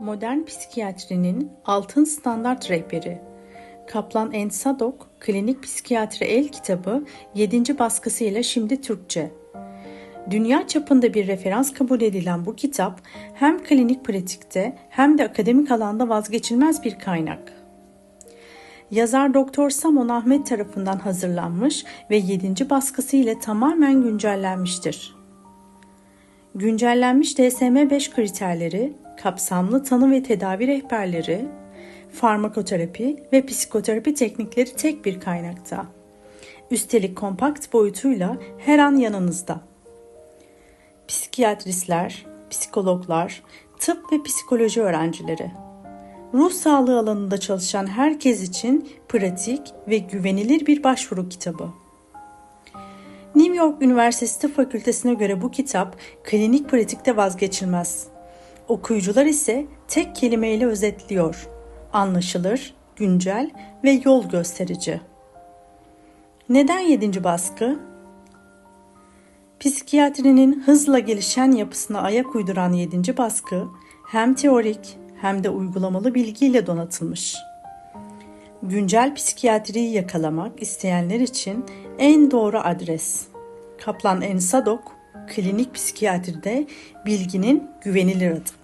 Modern psikiyatrinin altın standart rehberi Kaplan and Sadok Klinik Psikiyatri El kitabı 7. baskısıyla şimdi Türkçe. Dünya çapında bir referans kabul edilen bu kitap hem klinik pratikte hem de akademik alanda vazgeçilmez bir kaynak. Yazar Doktor Samon Ahmet tarafından hazırlanmış ve 7. baskısı ile tamamen güncellenmiştir. Güncellenmiş DSM-5 kriterleri, kapsamlı tanı ve tedavi rehberleri, farmakoterapi ve psikoterapi teknikleri tek bir kaynakta. Üstelik kompakt boyutuyla her an yanınızda. Psikiyatristler, psikologlar, tıp ve psikoloji öğrencileri. Ruh sağlığı alanında çalışan herkes için pratik ve güvenilir bir başvuru kitabı. New York Üniversitesi Tıp Fakültesine göre bu kitap klinik pratikte vazgeçilmez. Okuyucular ise tek kelimeyle özetliyor. Anlaşılır, güncel ve yol gösterici. Neden 7. baskı? Psikiyatrinin hızla gelişen yapısına ayak uyduran 7. baskı hem teorik hem de uygulamalı bilgiyle donatılmış. Güncel psikiyatriyi yakalamak isteyenler için en doğru adres. Kaplan Ensadok, klinik psikiyatride bilginin güvenilir adı.